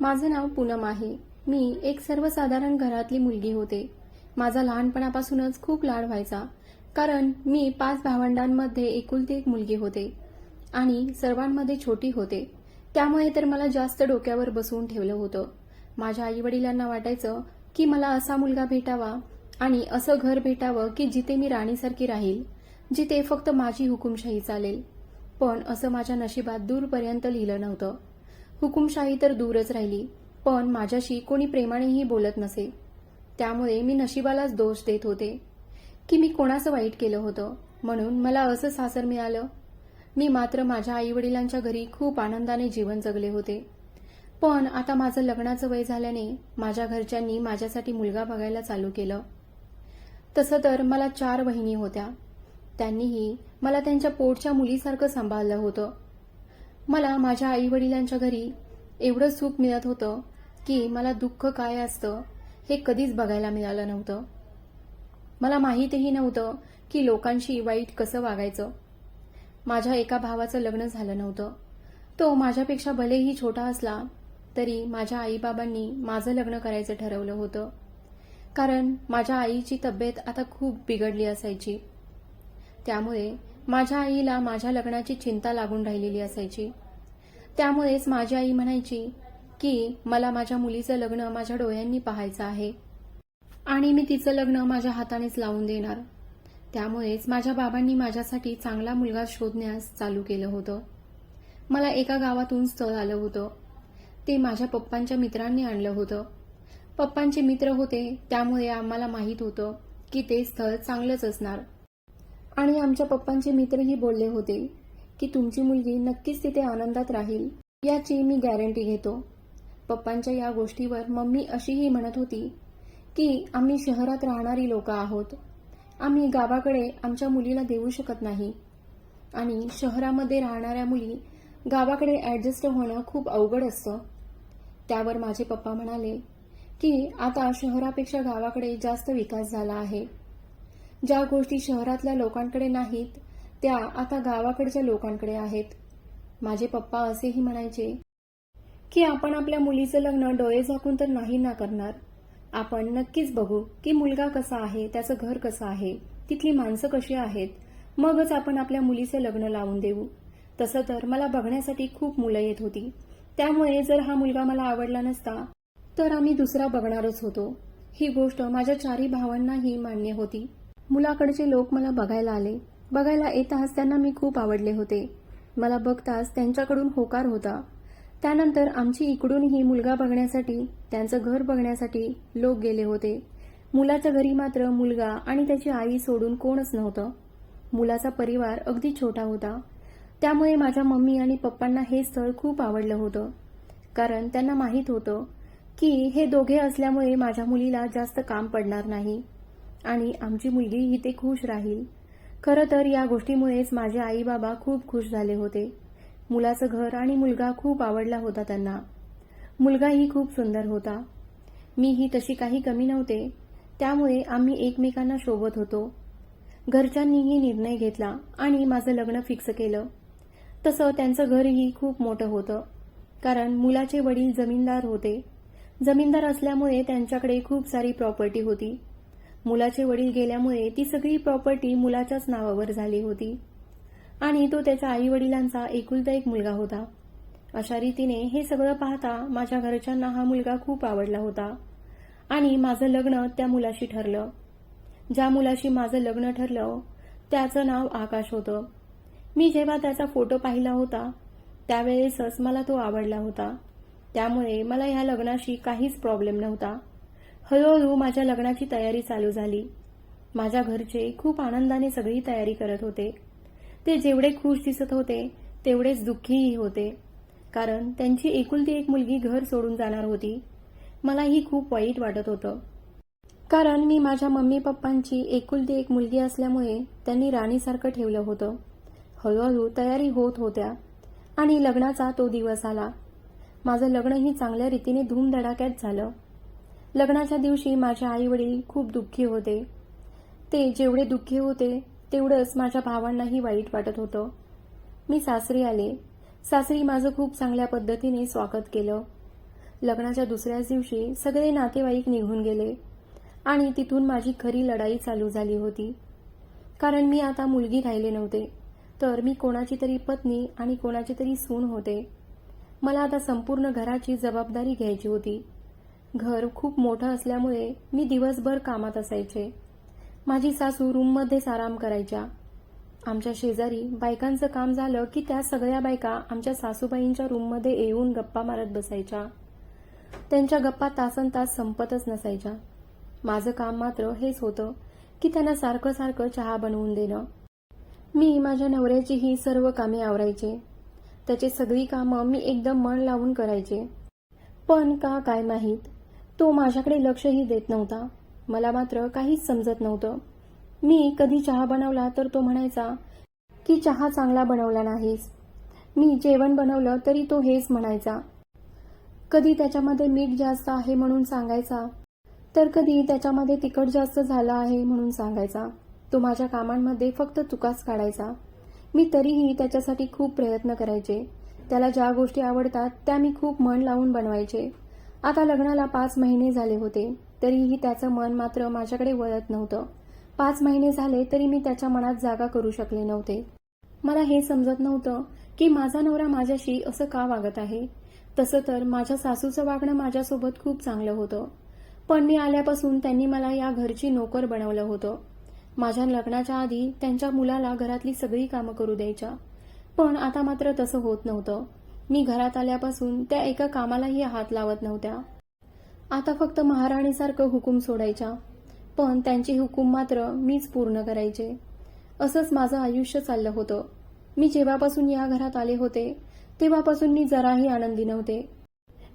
माझं नाव पूनम आहे. मी एक सर्वसाधारण घरातली मुलगी होते. माझा लहानपणापासूनच खूप लाड व्हायचा कारण मी पाच भावंडांमध्ये एकुलती एक मुलगी होते आणि सर्वांमध्ये छोटी होते. त्यामुळे तर मला जास्त डोक्यावर बसवून ठेवलं होतं. माझ्या आई वडिलांना वाटायचं की मला असा मुलगा भेटावा आणि असं घर भेटावं की जिथे मी राणीसारखी राहील जिथे फक्त माझी हुकुमशाही चालेल. पण असं माझ्या नशिबात दूरपर्यंत लिहिलं नव्हतं. हुकुमशाही तर दूरच राहिली पण माझ्याशी कोणी प्रेमानेही बोलत नसे. त्यामुळे मी नशिबालाच दोष देत होते की मी कोणाचं वाईट केलं होतं म्हणून मला असं सासर मिळालं. मी मात्र माझ्या आईवडिलांच्या घरी खूप आनंदाने जीवन जगले होते. पण आता माझं लग्नाचं वय झाल्याने माझ्या घरच्यांनी माझ्यासाठी मुलगा बघायला चालू केलं. तसं तर मला चार वहिनी होत्या. त्यांनीही मला त्यांच्या पोटच्या मुलीसारखं सांभाळलं होतं. मला माझ्या आई वडिलांच्या घरी एवढं सुख मिळत होतं की मला दुःख काय असतं हे कधीच बघायला मिळालं नव्हतं. मला माहीतही नव्हतं की लोकांशी वाईट कसं वागायचं. माझ्या एका भावाचं लग्न झालं नव्हतं. तो माझ्यापेक्षा भलेही छोटा असला तरी माझ्या आईबाबांनी माझं लग्न करायचं ठरवलं होतं. कारण माझ्या आईची तब्येत आता खूप बिघडली असायची. त्यामुळे माझ्या आईला माझ्या लग्नाची चिंता लागून राहिलेली असायची. त्यामुळेच माझी आई म्हणायची की मला माझ्या मुलीचं लग्न माझ्या डोळ्यांनी पाहायचं आहे. आणि मी तिचं लग्न माझ्या हातानेच लावून देणार. त्यामुळेच माझ्या बाबांनी माझ्यासाठी चांगला मुलगा शोधण्यास चालू केलं होतं. मला एका गावातून स्थळ आलं होतं. ते माझ्या पप्पांच्या मित्रांनी आणलं होतं. पप्पांचे मित्र होते त्यामुळे आम्हाला माहीत होतं की ते स्थळ चांगलंच असणार. आणि आमच्या पप्पांचे मित्रही बोलले होते की तुमची मुलगी नक्कीच तिथे आनंदात राहील याची मी गॅरंटी घेतो. पप्पांच्या या गोष्टीवर मम्मी अशीही म्हणत होती की आम्ही शहरात राहणारी लोक आहोत. आम्ही गावाकडे आमच्या मुलीला देऊ शकत नाही. आणि शहरामध्ये राहणाऱ्या मुली गावाकडे ॲडजस्ट होणं खूप अवघड असतं. त्यावर माझे पप्पा म्हणाले की आता शहरापेक्षा गावाकडे जास्त विकास झाला आहे. ज्या गोष्टी शहरातल्या लोकांकडे नाहीत त्या आता गावाकडच्या लोकांकडे आहेत. माझे पप्पा असेही म्हणायचे की आपण आपल्या मुलीचं लग्न डोळे झाकून तर नाही ना करणार? आपण नक्कीच बघू की मुलगा कसा आहे त्याचं घर कसं आहे तिथली माणसं कशी आहेत मगच आपण आपल्या मुलीचं लग्न लावून देऊ. तसं तर मला बघण्यासाठी खूप मुलं येत होती. त्यामुळे जर हा मुलगा मला आवडला नसता तर आम्ही दुसरा बघणारच होतो. ही गोष्ट माझ्या चारही भावांनाही मान्य होती. मुलाकडचे लोक मला बघायला आले. बघायला येताच त्यांना मी खूप आवडले होते. मला बघताच त्यांच्याकडून होकार होता. त्यानंतर आमची इकडूनही मुलगा बघण्यासाठी त्यांचं घर बघण्यासाठी लोक गेले होते. मुलाच्या घरी मात्र मुलगा आणि त्याची आई सोडून कोणच नव्हतं. मुलाचा परिवार अगदी छोटा होता. त्यामुळे माझ्या मम्मी आणि पप्पांना हे स्थळ खूप आवडलं होतं. कारण त्यांना माहीत होतं की हे दोघे असल्यामुळे माझ्या मुलीला जास्त काम पडणार नाही. आणि आमची मुलगी ते खुश राहील. खरं तर या गोष्टीमुळेच माझे आई बाबा खूप खुश झाले होते. मुलाचं घर आणि मुलगा खूप आवडला होता त्यांना. मुलगाही खूप सुंदर होता. मीही तशी काही कमी नव्हते. त्यामुळे आम्ही एकमेकांना शोभत होतो. घरच्यांनीही निर्णय घेतला आणि माझं लग्न फिक्स केलं. तसं त्यांचं घरही खूप मोठं होतं. कारण मुलाचे वडील जमीनदार होते. जमीनदार असल्यामुळे त्यांच्याकडे खूप सारी प्रॉपर्टी होती. मुलाचे वडील गेल्यामुळे ती सगळी प्रॉपर्टी मुलाच्याच नावावर झाली होती. आणि तो त्याच्या आई वडिलांचा एकुलता एक मुलगा होता. अशा रीतीने हे सगळं पाहता माझ्या घरच्यांना हा मुलगा खूप आवडला होता. आणि माझं लग्न त्या मुलाशी ठरलं. ज्या मुलाशी माझं लग्न ठरलं त्याचं नाव आकाश होतं. मी जेव्हा त्याचा फोटो पाहिला होता त्यावेळेसच मला तो आवडला होता. त्यामुळे मला ह्या लग्नाशी काहीच प्रॉब्लेम नव्हता. हळूहळू माझ्या लग्नाची तयारी चालू झाली. माझ्या घरचे खूप आनंदाने सगळी तयारी करत होते. ते जेवढे खुश दिसत होते तेवढेच दुःखीही होते. कारण त्यांची एकुलती एक मुलगी घर सोडून जाणार होती. मलाही खूप वाईट वाटत होतं. कारण मी माझ्या मम्मी पप्पांची एकुलती एक मुलगी असल्यामुळे त्यांनी राणीसारखं ठेवलं होतं. हळूहळू तयारी होत होत्या. आणि लग्नाचा तो दिवस आला. माझं लग्नही चांगल्या रीतीने धूमधडाक्यात झालं. लग्नाच्या दिवशी माझे आई वडील खूप दुःखी होते. ते जेवढे दुःखी होते तेवढंच माझ्या भावांनाही वाईट वाटत होतं. मी सासरी आले. सासरी माझं खूप चांगल्या पद्धतीने स्वागत केलं. लग्नाच्या दुसऱ्याच दिवशी सगळे नातेवाईक निघून गेले आणि तिथून माझी खरी लढाई चालू झाली होती. कारण मी आता मुलगी राहिले नव्हते तर मी कोणाची तरी पत्नी आणि कोणाची तरी सून होते. मला आता संपूर्ण घराची जबाबदारी घ्यायची होती. घर खूप मोठं असल्यामुळे मी दिवसभर कामात असायचे. माझी सासू रूममध्येच आराम करायच्या. आमच्या शेजारी बायकांचं काम झालं की त्या सगळ्या बायका आमच्या सासूबाईंच्या रूममध्ये येऊन गप्पा मारत बसायच्या. त्यांच्या गप्पा तासन तास संपतच नसायच्या. माझं काम मात्र हेच होतं की त्यांना सारखं सारखं चहा बनवून देणं. मी माझ्या नवऱ्याची ही सर्व कामे आवरायचे. त्याचे सगळी कामं मी एकदम मन लावून करायचे. पण का काय माहीत? तो माझ्याकडे लक्षही देत नव्हता. मला मात्र काहीच समजत नव्हतं. मी कधी चहा बनवला तर तो म्हणायचा की चहा चांगला बनवला नाहीस. मी जेवण बनवलं तरी तो हेच म्हणायचा कधी त्याच्यामध्ये मीठ जास्त आहे म्हणून सांगायचा तर कधी त्याच्यामध्ये तिखट जास्त झालं आहे म्हणून सांगायचा. तो माझ्या कामांमध्ये फक्त चुकाच काढायचा. मी तरीही त्याच्यासाठी खूप प्रयत्न करायचे. त्याला ज्या गोष्टी आवडतात त्या मी खूप मन लावून बनवायचे. आता लग्नाला पाच महिने झाले होते तरीही त्याचं मन मात्र माझ्याकडे वळत नव्हतं. पाच महिने झाले तरी मी त्याच्या मनात जागा करू शकले नव्हते. मला हे समजत नव्हतं की माझा नवरा माझ्याशी असं का वागत आहे. तसं तर माझ्या सासूचं वागणं माझ्यासोबत खूप चांगलं होतं. पण मी आल्यापासून त्यांनी मला या घरची नोकर बनवलं होतं. माझ्या लग्नाच्या आधी त्यांच्या मुलाला घरातली सगळी कामं करू द्यायच्या. पण आता मात्र तसं होत नव्हतं. मी घरात आल्यापासून त्या एका कामालाही हात लावत नव्हत्या. आता फक्त महाराणीसारखं हुकूम सोडायच्या. पण त्यांचे हुकूम मात्र मीच पूर्ण करायचे. असंच माझं आयुष्य चाललं होतं. मी जेव्हापासून या घरात आले होते तेव्हापासून मी जराही आनंदी नव्हते.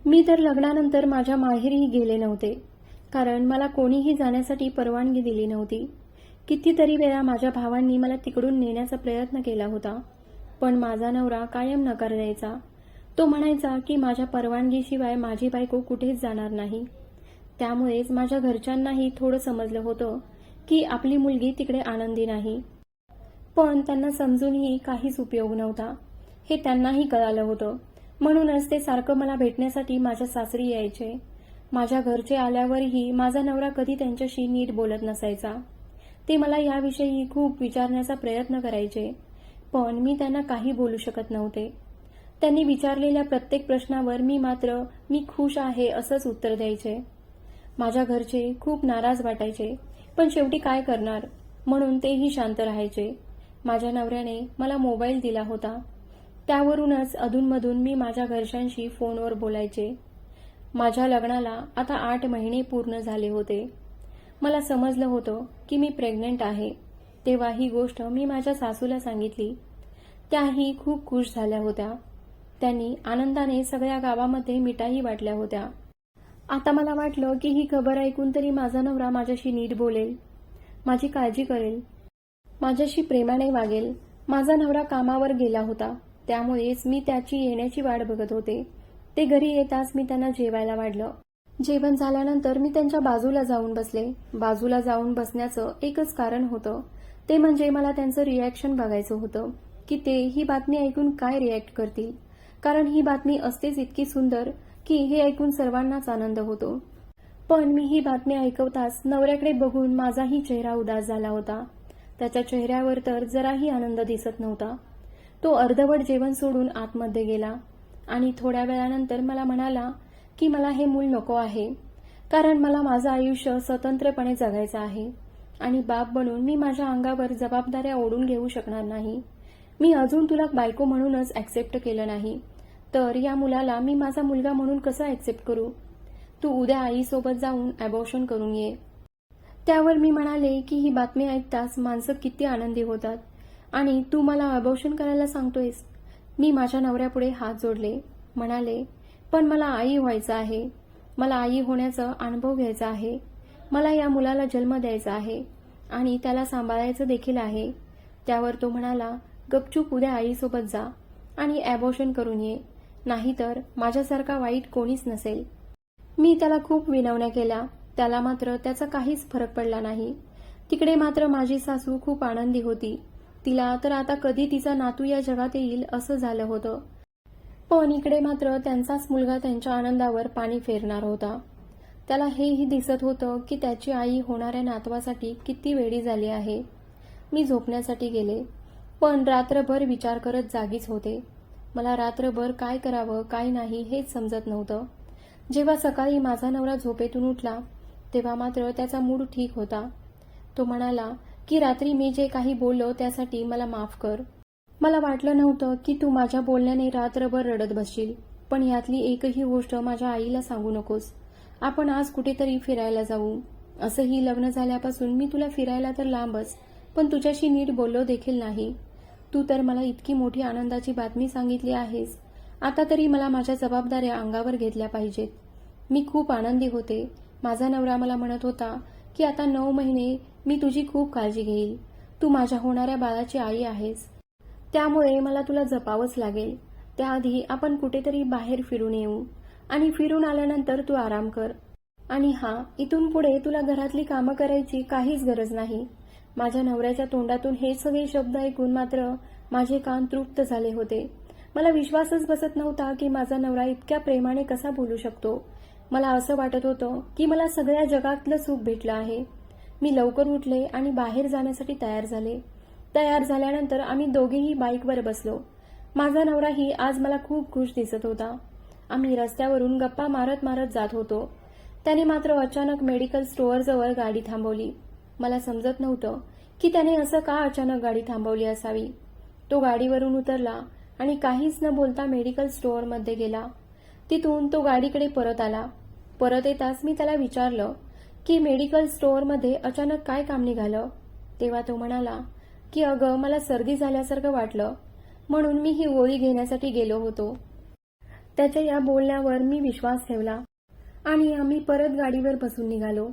मी तर लग्नानंतर माझ्या माहेरीही गेले नव्हते. कारण मला कोणीही जाण्यासाठी परवानगी दिली नव्हती. कितीतरी वेळा माझ्या भावांनी मला तिकडून नेण्याचा प्रयत्न केला होता. पण माझा नवरा कायम नकार द्यायचा. तो म्हणायचा की माझ्या परवानगीशिवाय माझी बायको कुठेच जाणार नाही. त्यामुळेच माझ्या घरच्यांनाही थोडं समजलं होतं की आपली मुलगी तिकडे आनंदी नाही. पण त्यांना समजूनही काहीच उपयोग नव्हता. हे त्यांनाही कळालं होतं. म्हणूनच ते सारखं मला भेटण्यासाठी माझ्या सासरी यायचे. माझ्या घरचे आल्यावरही माझा नवरा कधी त्यांच्याशी नीट बोलत नसायचा. ते मला याविषयी खूप विचारण्याचा प्रयत्न करायचे. पण मी त्यांना काही बोलू शकत नव्हते. त्यांनी विचारलेल्या प्रत्येक प्रश्नावर मी मात्र मी खुश आहे असंच उत्तर द्यायचे. माझ्या घरचे खूप नाराज वाटायचे पण शेवटी काय करणार? म्हणून तेही शांत राहायचे. माझ्या नवऱ्याने मला मोबाईल दिला होता. त्यावरूनच अधूनमधून मी माझ्या घरच्यांशी फोनवर बोलायचे. माझ्या लग्नाला आता आठ महिने पूर्ण झाले होते. मला समजलं होतं की मी प्रेग्नंट आहे. तेव्हा ही गोष्ट मी माझ्या सासूला सांगितली. त्याही खूप खुश झाल्या होत्या. त्यांनी आनंदाने सगळ्या गावामध्ये मिठाई वाटल्या होत्या. आता मला वाटलं की ही खबर ऐकून तरी माझा नवरा माझ्याशी नीट बोलेल. माझी काळजी करेल. माझ्याशी प्रेमाने वागेल. माझा नवरा कामावर गेला होता. त्यामुळेच मी त्याची येण्याची वाट बघत होते. ते घरी येताच मी त्यांना जेवायला वाढलं. जेवण झाल्यानंतर मी त्यांच्या बाजूला जाऊन बसले. बाजूला जाऊन बसण्याचं एकच कारण होतं. ते म्हणजे मला त्यांचं रिॲक्शन बघायचं होतं. की ते ही बातमी ऐकून काय रिॲक्ट करतील. कारण ही बातमी असतेच इतकी सुंदर की हे ऐकून सर्वांनाच आनंद होतो. पण मी ही बातमी ऐकवताच नवऱ्याकडे बघून माझाही चेहरा उदास झाला होता. त्याच्या चेहऱ्यावर तर जराही आनंद दिसत नव्हता. तो अर्धवट जेवण सोडून आतमध्ये गेला आणि थोड्या वेळानंतर मला म्हणाला की मला हे मूल नको आहे कारण मला माझं आयुष्य स्वतंत्रपणे जगायचं आहे आणि बाप बनून मी माझ्या अंगावर जबाबदाऱ्या ओढून घेऊ शकणार नाही. मी अजून तुला बायको म्हणूनच ऍक्सेप्ट केलं नाही. तर या मुलाला मी माझा मुलगा म्हणून कसं ऍक्सेप्ट करू? तू उद्या आईसोबत जाऊन अबॉर्शन करून ये. त्यावर मी म्हणाले की ही बातमी ऐकताच माणसं किती आनंदी होतात. आणि तू मला अबॉर्शन करायला सांगतोयस. मी माझ्या नवऱ्यापुढे हात जोडले. म्हणाले पण मला आई व्हायचं आहे. मला आई होण्याचा अनुभव घ्यायचा आहे. मला या मुलाला जन्म द्यायचा आहे. आणि त्याला सांभाळायचं देखील आहे. त्यावर तो म्हणाला गपचूप उद्या आईसोबत जा आणि अबॉर्शन करून ये. नाहीतर माझ्यासारखा वाईट कोणीच नसेल. मी त्याला खूप विनवण्या केल्या. त्याला मात्र त्याचा काहीच फरक पडला नाही. तिकडे मात्र माझी सासू खूप आनंदी होती. तिला तर आता कधी तिचा नातू या जगात येईल असं झालं होतं. पण इकडे मात्र त्यांचाच मुलगा त्यांच्या आनंदावर पाणी फेरणार होता. त्याला हेही दिसत होतं की त्याची आई होणाऱ्या नातवासाठी किती वेळी झाली आहे. मी झोपण्यासाठी गेले. पण रात्रभर विचार करत जागीच होते. मला रात्रभर काय करावं काय नाही हेच समजत नव्हतं. जेव्हा सकाळी माझा नवरा झोपेतून उठला तेव्हा मात्र त्याचा मूड ठीक होता. तो म्हणाला की रात्री मी जे काही बोललो त्यासाठी मला माफ कर. मला वाटलं नव्हतं की तू माझ्या बोलण्याने रात्रभर रडत बसशील पण यातली एकही गोष्ट माझ्या आईला सांगू नकोस. आपण आज कुठेतरी फिरायला जाऊ. असंही लग्न झाल्यापासून मी तुला फिरायला तर लांबच पण तुझ्याशी नीट बोललो देखील नाही. तू तर मला इतकी मोठी आनंदाची बातमी सांगितली आहेस. आता तरी मला माझ्या जबाबदाऱ्या अंगावर घेतल्या पाहिजेत. मी खूप आनंदी होते. माझा नवरा मला म्हणत होता की आता नऊ महिने मी तुझी खूप काळजी घेईल. तू माझ्या होणाऱ्या बाळाची आई आहेस. त्यामुळे मला तुला जपावंच लागेल. त्याआधी आपण कुठेतरी बाहेर फिरून येऊ. आणि फिरून आल्यानंतर तू आराम कर. आणि हा इथून पुढे तुला घरातली कामं करायची काहीच गरज नाही. माझ्या नवऱ्याच्या तोंडातून हे सगळे शब्द ऐकून मात्र माझे कान तृप्त झाले होते. मला विश्वासच बसत नव्हता की माझा नवरा इतक्या प्रेमाने कसा बोलू शकतो. मला असं वाटत होतं की मला सगळ्या जगातलं सुख भेटलं आहे. मी लवकर उठले आणि बाहेर जाण्यासाठी तयार झाले. तयार झाल्यानंतर आम्ही दोघेही बाईकवर बसलो. माझा नवराही आज मला खूप खुश दिसत होता. आम्ही रस्त्यावरून गप्पा मारत मारत जात होतो. त्याने मात्र अचानक मेडिकल स्टोअरजवळ गाडी थांबवली. मला समजत नव्हतं की त्याने असं का अचानक गाडी थांबवली असावी. तो गाडीवरून उतरला आणि काहीच न बोलता मेडिकल स्टोअरमध्ये गेला. तिथून तो गाडीकडे परत आला. परत येताच मी त्याला विचारलं की मेडिकल स्टोअरमध्ये अचानक काय काम निघालं? तेव्हा तो म्हणाला की अगं मला सर्दी झाल्यासारखं वाटलं. म्हणून मी ही गोळी घेण्यासाठी गेलो होतो. त्याच्या या बोलण्यावर मी विश्वास ठेवला आणि आम्ही परत गाडीवर बसून निघालो.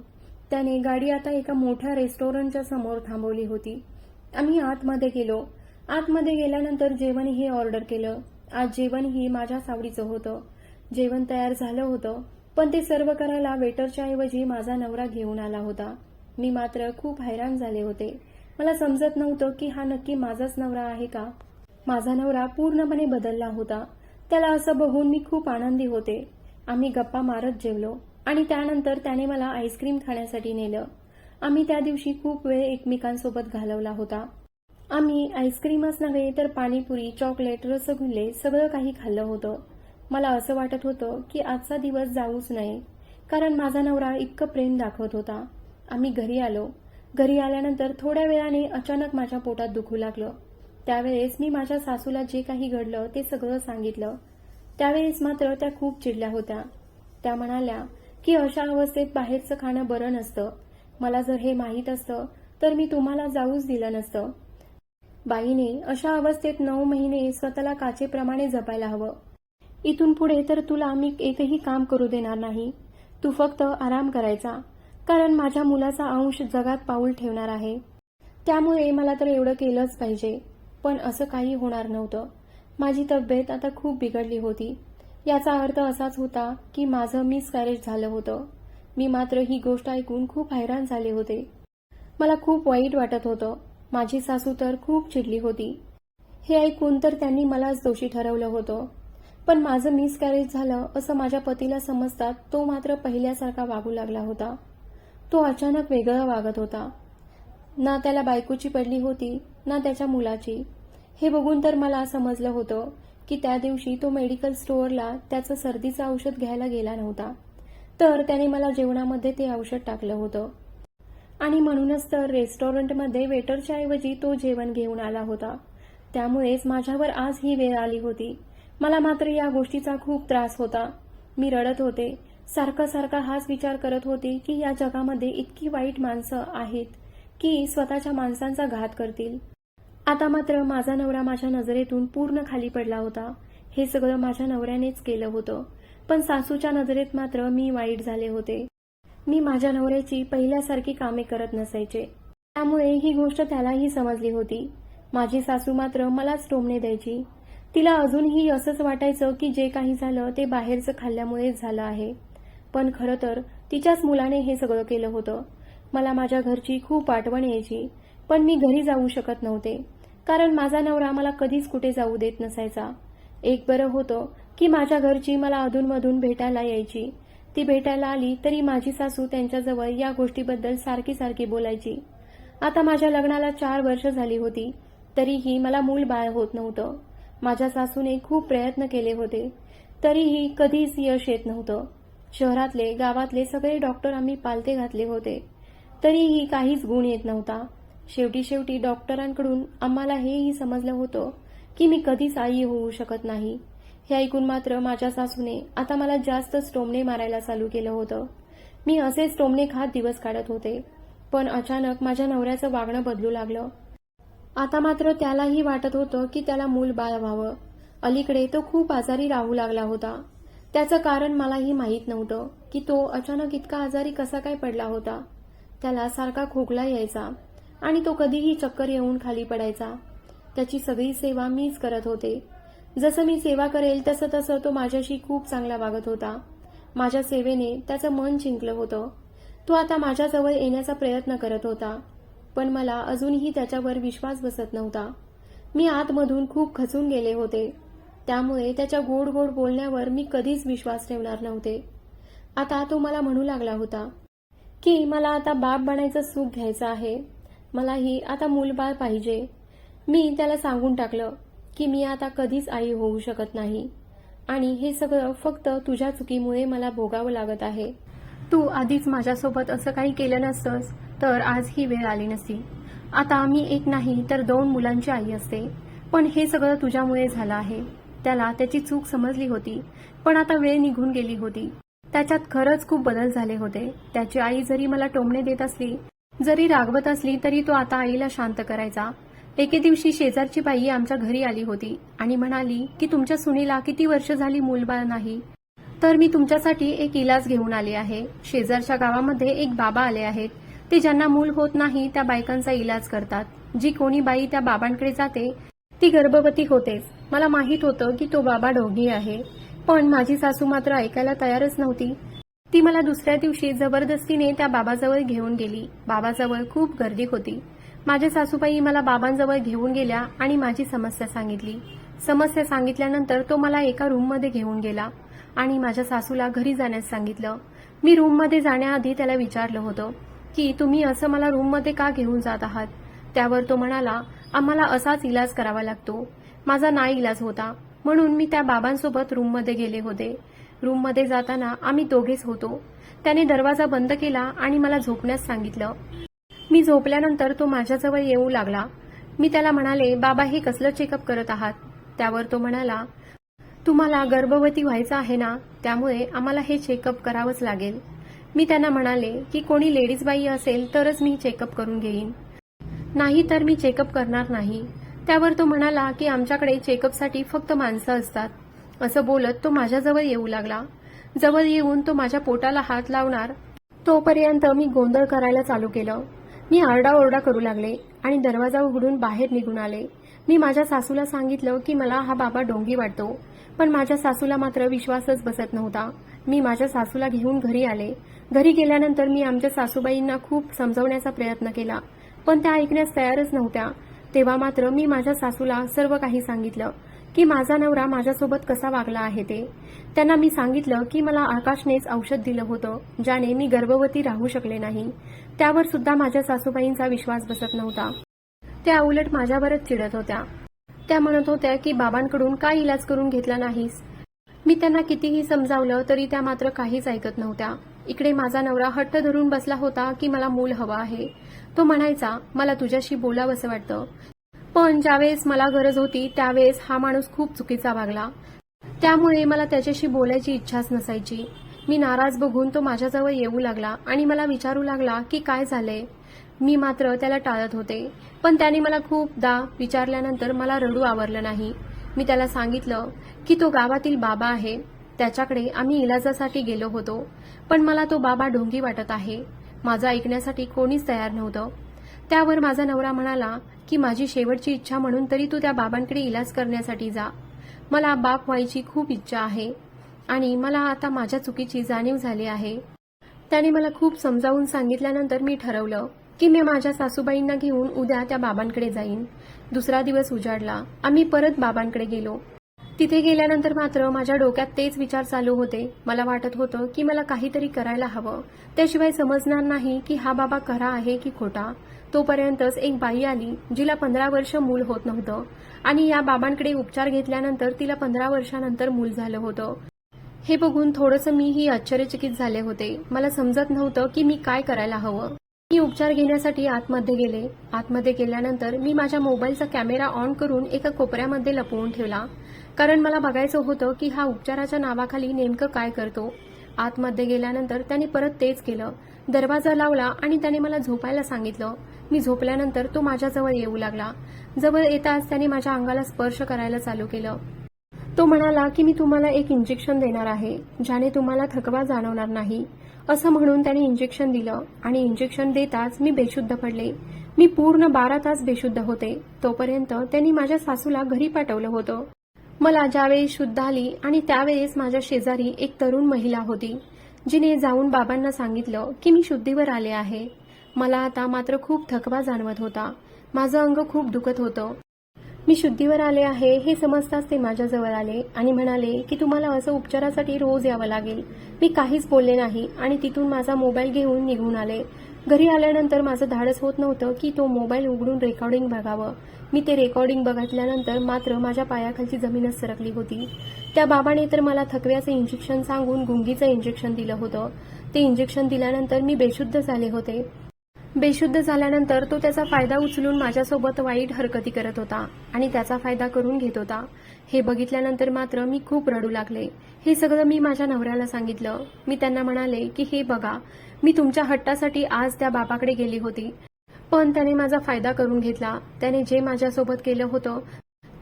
त्याने गाडी आता एका मोठ्या रेस्टॉरंटच्या समोर थांबवली होती. आम्ही आतमध्ये गेलो. आतमध्ये गेल्यानंतर जेवणही ऑर्डर केलं. आज जेवणही माझ्या सावडीचं होतं. जेवण तयार झालं होतं पण ते सर्व करायला वेटरच्या ऐवजी माझा नवरा घेऊन आला होता. मी मात्र खूप हैराण झाले होते. मला समजत नव्हतं की हा नक्की माझाच नवरा आहे का? माझा नवरा पूर्णपणे बदलला होता. त्याला असं बघून मी खूप आनंदी होते. आम्ही गप्पा मारत जेवलो. आणि त्यानंतर त्याने मला आईस्क्रीम खाण्यासाठी नेलं. आम्ही त्या दिवशी खूप वेळ एकमेकांसोबत घालवला होता. आम्ही आईस्क्रीमच नव्हे तर पाणीपुरी चॉकलेट रसगुल्ले सगळं काही खाल्लं होतं. मला असं वाटत होतं की आजचा दिवस जाऊच नये कारण माझा नवरा इतकं प्रेम दाखवत होता. आम्ही घरी आलो. घरी आल्यानंतर थोड्या वेळाने अचानक माझ्या पोटात दुखू लागलं. त्यावेळेस मी माझ्या सासूला जे काही घडलं ते सगळं सांगितलं. त्यावेळेस मात्र त्या खूप चिडल्या होत्या. त्या म्हणाल्या की अशा अवस्थेत बाहेरचं खाणं बरं नसतं. मला जर हे माहीत असतं तर मी तुम्हाला जाऊच दिलं नसतं. बाईने अशा अवस्थेत नऊ महिने स्वतःला काचेप्रमाणे जपायला हवं. इथून पुढे तर तुला मी एकही काम करू देणार नाही. तू फक्त आराम करायचा कारण माझ्या मुलाचा अंश जगात पाऊल ठेवणार आहे. त्यामुळे मला तर एवढं केलंच पाहिजे पण असं काही होणार नव्हतं. माझी तब्येत आता खूप बिघडली होती. याचा अर्थ असाच होता की माझं मिसकॅरेज झालं होतं. मी मात्र ही गोष्ट ऐकून खूप हैराण झाले होते. मला खूप वाईट वाटत होतं. माझी सासू तर खूप चिडली होती. हे ऐकून तर त्यांनी मलाच दोषी ठरवलं होतं. पण माझं मिसकॅरेज झालं असं माझ्या पतीला समजतात तो मात्र पहिल्यासारखा वागू लागला होता. तो अचानक वेगळं वागत होता. ना त्याला बायकोची पडली होती ना त्याच्या मुलाची. हे बघून तर मला समजलं होतं की त्या दिवशी तो मेडिकल स्टोअरला त्याचं सर्दीचं औषध घ्यायला गेला नव्हता. तर त्याने मला जेवणामध्ये ते औषध टाकलं होतं. आणि म्हणूनच तर रेस्टॉरंटमध्ये वेटरच्या ऐवजी तो जेवण घेऊन आला होता. त्यामुळेच माझ्यावर आज ही वेळ आली होती. मला मात्र या गोष्टीचा खूप त्रास होता. मी रडत होते. सारखा सारखा हाच विचार करत होते की या जगामध्ये इतकी वाईट माणसं आहेत की स्वतःच्या माणसांचा घात करतील. आता मात्र माझा नवरा माझ्या नजरेतून पूर्ण खाली पडला होता. हे सगळं माझ्या नवऱ्यानेच केलं होतं. पण सासूच्या नजरेत मात्र मी वाईट झाले होते. मी माझ्या नवऱ्याची पहिल्यासारखी कामे करत नसायचे. त्यामुळे ही गोष्ट त्यालाही समजली होती. माझी सासू मात्र मलाच टोमणे द्यायची. तिला अजूनही असंच वाटायचं की जे काही झालं ते बाहेरचं खाल्ल्यामुळेच झालं आहे. पण खरं तर तिच्याच मुलाने हे सगळं केलं होतं. मला माझ्या घरची खूप आठवण यायची. पण मी घरी जाऊ शकत नव्हते. कारण माझा नवरा मला कधीच कुठे जाऊ देत नसायचा. एक बरं होतं की माझ्या घरची मला अधूनमधून भेटायला यायची. ती भेटायला आली तरी माझी सासू त्यांच्याजवळ या गोष्टीबद्दल सारखी सारखी बोलायची. आता माझ्या लग्नाला चार वर्ष झाली होती तरीही मला मूल बाळ होत नव्हतं. माझ्या सासूने खूप प्रयत्न केले होते तरीही कधीच यश येत नव्हतं. शहरातले गावातले सगळे डॉक्टर आम्ही पालते घातले होते तरीही काहीच गुण येत नव्हता. शेवटी शेवटी डॉक्टरांकडून आम्हाला हेही समजलं होतं की मी कधीच आई होऊ शकत नाही. हे ऐकून मात्र माझ्या सासूने आता मला जास्तच टोमणे मारायला चालू केलं होतं. मी असेच टोमणे खात दिवस काढत होते पण अचानक माझ्या नवऱ्याचं वागणं बदलू लागलं. आता मात्र त्यालाही वाटत होतं की त्याला मूल बाळ व्हावं. अलीकडे तो खूप आजारी राहू लागला होता. त्याचं कारण मलाही माहीत नव्हतं की तो अचानक इतका आजारी कसा काय पडला होता. त्याला सारखा खोकला यायचा. आणि तो कधीही चक्कर येऊन खाली पडायचा. त्याची सगळी सेवा मीच करत होते. जसं मी सेवा करेल तसं तसं तो माझ्याशी खूप चांगला वागत होता. माझ्या सेवेने त्याचं मन जिंकलं होतं. तो आता माझ्याजवळ येण्याचा प्रयत्न करत होता. पण मला अजूनही त्याच्यावर विश्वास बसत नव्हता. मी आतमधून खूप खचून गेले होते. त्यामुळे त्याच्या गोड गोड बोलण्यावर मी कधीच विश्वास ठेवणार नव्हते. आता तो मला म्हणू लागला होता की मला आता बाप बनायचं सुख घ्यायचं आहे. मलाही आता मूलबाळ पाहिजे. मी त्याला सांगून टाकलं की मी आता कधीच आई होऊ शकत नाही. आणि हे सगळं फक्त तुझ्या चुकीमुळे मला भोगावं लागत आहे. तू आधीच माझ्यासोबत असं काही केलं नसतंस तर आज ही वेळ आली नसती. आता मी एक नाही तर दोन मुलांची आई असते. पण हे सगळं तुझ्यामुळे झालं आहे. त्याला त्याची चूक समजली होती पण आता वेळ निघून गेली होती. त्याच्यात खरंच खूप बदल झाले होते. त्याची आई जरी मला टोमणे देत असली जरी रागवत असली तरी तो आता आईला शांत करायचा. एके दिवशी शेजारची बाई आमच्या घरी आली होती आणि म्हणाली की तुमच्या सुनीला किती वर्ष झाली मूलबाळ नाही? तर मी तुमच्यासाठी एक इलाज घेऊन आले आहे. शेजारच्या गावामध्ये एक बाबा आले आहेत. ते ज्यांना मूल होत नाही त्या बायकांचा इलाज करतात. जी कोणी बाई त्या बाबांकडे जाते ती गर्भवती होतेच. मला माहीत होतं की तो बाबा ढोंगी आहे. पण माझी सासू मात्र ऐकायला तयारच नव्हती. ती मला दुसऱ्या दिवशी जबरदस्तीने त्या बाबाजवळ घेऊन गेली. बाबाजवळ खूप गर्दी होती. माझ्या सासूबाई मला बाबांजवळ घेऊन गेल्या आणि माझी समस्या सांगितली. समस्या सांगितल्यानंतर तो मला एका रूममध्ये घेऊन गेला आणि माझ्या सासूला घरी जाण्यास सांगितलं. मी रूममध्ये जाण्याआधी त्याला विचारलं होतं की तुम्ही असं मला रूममध्ये का घेऊन जात आहात? त्यावर तो म्हणाला आम्हाला असाच इलाज करावा लागतो. माझा ना इलाज होता. म्हणून मी त्या बाबांसोबत रूममध्ये गेले होते. रूममध्ये जाताना आम्ही दोघेच होतो. त्याने दरवाजा बंद केला आणि मला झोपण्यास सांगितलं. मी झोपल्यानंतर तो माझ्याजवळ येऊ लागला. मी त्याला म्हणाले बाबा हे कसलं चेकअप करत आहात? त्यावर तो म्हणाला तुम्हाला गर्भवती व्हायचं आहे ना त्यामुळे आम्हाला हे चेकअप करावंच लागेल. मी त्यांना म्हणाले की कोणी लेडीज बाई असेल तरच मी चेकअप करून घेईन. नाही तर मी चेकअप करणार नाही. त्यावर तो म्हणाला की आमच्याकडे चेकअपसाठी फक्त माणसं असतात. असं बोलत तो माझ्याजवळ येऊ लागला. जवळ येऊन तो माझ्या पोटाला हात लावणार तोपर्यंत मी गोंधळ करायला चालू केलं. मी आरडाओरडा करू लागले आणि दरवाजा उघडून बाहेर निघून आले. मी माझ्या सासूला सांगितलं की मला हा बाबा डोंगी वाटतो पण माझ्या सासूला मात्र विश्वासच बसत नव्हता. मी माझ्या सासूला घेऊन घरी आले. घरी गेल्यानंतर मी आमच्या सासूबाईंना खूप समजवण्याचा प्रयत्न केला पण त्या ऐकण्यास तयारच नव्हत्या. तेव्हा मात्र मी माझ्या सासूला सर्व काही सांगितलं. की माझा नवरा माझ्यासोबत कसा वागला आहे ते? त्यांना मी सांगितलं की मला आकाशनेच औषध दिलं होतं ज्याने मी गर्भवती राहू शकले नाही. त्यावर सुद्धा माझ्या सासूबाईंचा विश्वास बसत नव्हता. त्या उलट माझ्यावरच चिडत होत्या. त्या म्हणत होत्या की बाबांकडून काय इलाज करून घेतला नाहीस? मी त्यांना कितीही समजावलं तरी त्या मात्र काहीच ऐकत नव्हत्या. इकडे माझा नवरा हट्ट धरून बसला होता की मला मूल हवं आहे. तो म्हणायचा मला तुझ्याशी बोलावंसं वाटतं. पण ज्यावेळेस मला गरज होती त्यावेळेस हा माणूस खूप चुकीचा वागला. त्यामुळे मला त्याच्याशी बोलायची इच्छाच नसायची. मी नाराज बघून तो माझ्याजवळ येऊ लागला आणि मला विचारू लागला की काय झालंय. मी मात्र त्याला टाळत होते. पण त्याने मला खूपदा विचारल्यानंतर मला रडू आवरलं नाही. मी त्याला सांगितलं की तो गावातील बाबा आहे. त्याच्याकडे आम्ही इलाजासाठी गेलो होतो. पण मला तो बाबा ढोंगी वाटत आहे. माझं ऐकण्यासाठी कोणीच तयार नव्हतं. त्यावर माझा नवरा म्हणाला की माझी शेवटची इच्छा म्हणून तरी तू त्या बाबांकडे इलाज करण्यासाठी जा. मला बाप व्हायची खूप इच्छा आहे आणि मला आता माझ्या चुकीची जाणीव झाली आहे. त्याने मला खूप समजावून सांगितल्यानंतर मी ठरवलं की मी माझ्या सासूबाईंना घेऊन उद्या त्या बाबांकडे जाईन. दुसरा दिवस उजाडला. आम्ही परत बाबांकडे गेलो. तिथे गेल्यानंतर मात्र माझ्या डोक्यात तेच विचार चालू होते. मला वाटत होतं की मला काहीतरी करायला हवं. त्याशिवाय समजणार नाही की हा बाबा खरा आहे की खोटा. तोपर्यंतच एक बाई आली जिला पंधरा वर्ष मूल होत नव्हतं. आणि या बाबांकडे उपचार घेतल्यानंतर तिला पंधरा वर्षानंतर मूल झालं होतं. हे बघून थोडंसं मीही आश्चर्यचकित झाले होते. मला समजत नव्हतं की मी काय करायला हवं. मी उपचार घेण्यासाठी आतमध्ये गेले. आतमध्ये गेल्यानंतर मी माझ्या मोबाईलचा कॅमेरा ऑन करून एका कोपऱ्यामध्ये लपवून ठेवला. कारण मला बघायचं होतं की हा उपचाराच्या नावाखाली नेमकं काय करतो. आतमध्ये गेल्यानंतर त्याने परत तेच केलं. दरवाजा लावला आणि त्याने मला झोपायला सांगितलं. मी झोपल्यानंतर तो माझ्याजवळ येऊ लागला. जवळ येताच त्याने माझ्या अंगाला स्पर्श करायला चालू केलं. तो म्हणाला की मी तुम्हाला एक इंजेक्शन देणार आहे ज्याने तुम्हाला थकवा जाणवणार नाही. असं म्हणून त्याने इंजेक्शन दिलं आणि इंजेक्शन देताच मी बेशुद्ध पडले. मी पूर्ण बारा तास बेशुद्ध होते. तोपर्यंत त्यांनी माझ्या सासूला घरी पाठवलं होतं. मला ज्यावेळी शुद्ध आली आणि त्यावेळेस माझ्या शेजारी एक तरुण महिला होती जिने जाऊन बाबांना सांगितलं की मी शुद्धीवर आले आहे. मला आता मात्र खूप थकवा जाणवत होता. माझं अंग खूप दुखत होतं. मी शुद्धीवर आले आहे हे समजताच ते माझ्याजवळ आले आणि म्हणाले की तुम्हाला असं उपचारासाठी रोज यावं लागेल. मी काहीच बोलले नाही आणि तिथून माझा मोबाईल घेऊन निघून आले. घरी आल्यानंतर माझं धाडस होत नव्हतं की तो मोबाईल उघडून रेकॉर्डिंग बघावं. मी ते रेकॉर्डिंग बघितल्यानंतर मात्र माझ्या पायाखालची जमीनच सरकली होती. त्या बाबाने तर मला थकव्याचं इंजेक्शन सांगून गुंगीचं इंजेक्शन दिलं होतं. ते इंजेक्शन दिल्यानंतर मी बेशुद्ध झाले होते. बेशुद्ध झाल्यानंतर तो त्याचा फायदा उचलून माझ्यासोबत वाईट हरकती करत होता आणि त्याचा फायदा करून घेत होता. हे बघितल्यानंतर मात्र मी खूप रडू लागले. हे सगळं मी माझ्या नवऱ्याला सांगितलं. मी त्यांना म्हणाले की हे बघा मी तुमच्या हट्टासाठी आज त्या बाबाकडे गेली होती. पण त्याने माझा फायदा करून घेतला. त्याने जे माझ्यासोबत केलं होतं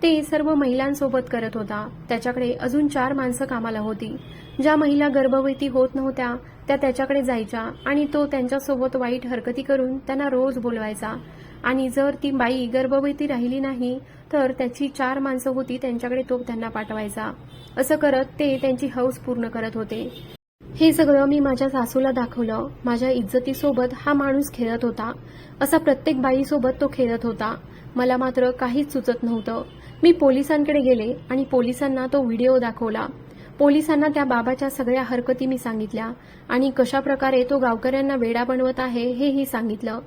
ते सर्व महिलांसोबत करत होता. त्याच्याकडे अजून चार माणसं कामाला होती. ज्या महिला गर्भवती होत नव्हत्या त्या त्याच्याकडे जायच्या आणि तो त्यांच्यासोबत वाईट हरकती करून त्यांना रोज बोलवायचा. आणि जर ती बाई गर्भवती राहिली नाही तर त्याची चार माणसं होती त्यांच्याकडे तो त्यांना पाठवायचा. असं करत ते त्यांची हौस पूर्ण करत होते. हे सगळं मी माझ्या सासूला दाखवलं. माझ्या इज्जतीसोबत हा माणूस खेळत होता. असा प्रत्येक बाईसोबत तो खेळत होता. मला मात्र काहीच सुचत नव्हतं. मी पोलिसांकडे गेले आणि पोलिसांना तो व्हिडिओ दाखवला. पोलिसांना त्या बाबाच्या सगळ्या हरकती मी सांगितल्या आणि कशा प्रकारे तो गावकऱ्यांना वेडा बनवत आहे हेही सांगितलं.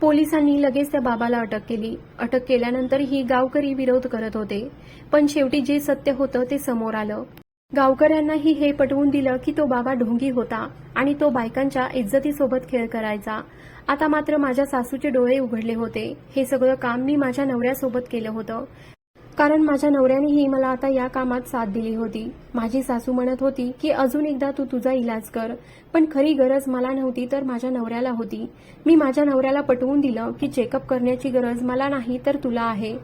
पोलिसांनी लगेच त्या बाबाला अटक केली. अटक केल्यानंतरही गावकरी विरोध करत होते. पण शेवटी जे सत्य होतं ते समोर आलं. गावकऱ्यांनाही हे पटवून दिलं की तो बाबा ढोंगी होता आणि तो बायकांच्या इज्जतीसोबत खेळ करायचा. आता मात्र माझ्या सासूचे डोळे उघडले होते. हे सगळं काम मी माझ्या नवऱ्यासोबत केलं होतं. कारण माझ्या नवऱ्यानेही मला आता या कामात साथ दिली होती. माझी सासू म्हणत होती की अजून एकदा तू तुझा इलाज कर. पण खरी गरज मला नव्हती तर माझ्या नवऱ्याला होती. मी माझ्या नवऱ्याला पटवून दिलं की चेकअप करण्याची गरज मला नाही तर तुला आहे.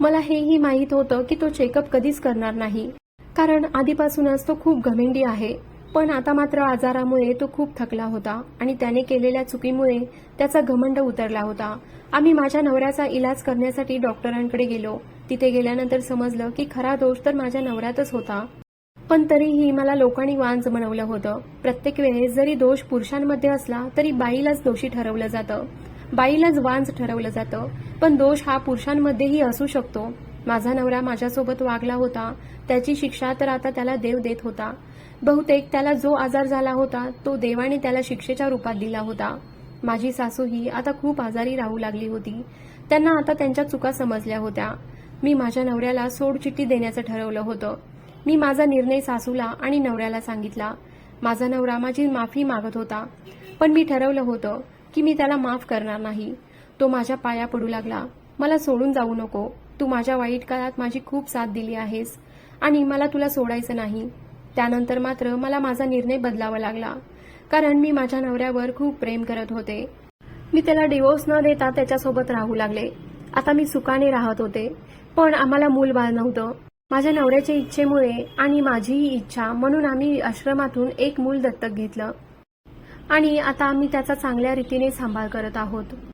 मला हेही माहीत होतं की तो चेकअप कधीच करणार नाही. कारण आधीपासूनच तो खूप घमेंडी आहे. पण आता मात्र आजारामुळे तो खूप थकला होता आणि त्याने केलेल्या चुकीमुळे त्याचा घमंड उतरला होता. आम्ही माझ्या नवऱ्याचा इलाज करण्यासाठी डॉक्टरांकडे गेलो. तिथे गेल्यानंतर समजलं की खरा दोष तर माझ्या नवऱ्यातच होता. पण तरीही मला लोकांनी वांज बनवलं होतं. प्रत्येक वेळेस जरी दोष पुरुषांमध्ये असला तरी बाईलाच दोषी ठरवलं जातं. बाईलाच वांज ठरवलं जातं. पण दोष हा पुरुषांमध्येही असू शकतो. माझा नवरा माझ्यासोबत वागला होता. त्याची शिक्षा तर आता त्याला देव देत होता. बहुतेक त्याला जो आजार झाला होता तो देवाने त्याला शिक्षेच्या रूपात दिला होता. माझी सासू ही आता खूप आजारी राहू लागली होती. त्यांना आता त्यांच्या चुका समजल्या होत्या. मी माझ्या नवऱ्याला सोडचिठ्ठी देण्याचं ठरवलं होतं. मी माझा निर्णय सासूला आणि नवऱ्याला सांगितला. माझा नवरा माझी माफी मागत होता. पण मी ठरवलं होतं की मी त्याला माफ करणार नाही. तो माझ्या पाया पडू लागला. मला सोडून जाऊ नको. तू माझ्या वाईट काळात माझी खूप साथ दिली आहेस आणि मला तुला सोडायचं नाही. त्यानंतर मात्र मला माझा निर्णय बदलावा लागला. कारण मी माझ्या नवऱ्यावर खूप प्रेम करत होते. मी त्याला डिवोर्स न देता त्याच्यासोबत राहू लागले. आता मी सुखाने राहत होते. पण आम्हाला मूल बाळ नव्हतं. माझ्या नवऱ्याच्या इच्छेमुळे आणि माझीही इच्छा म्हणून आम्ही आश्रमातून एक मूल दत्तक घेतलं. आणि आता आम्ही त्याचा चांगल्या रीतीने सांभाळ करत आहोत.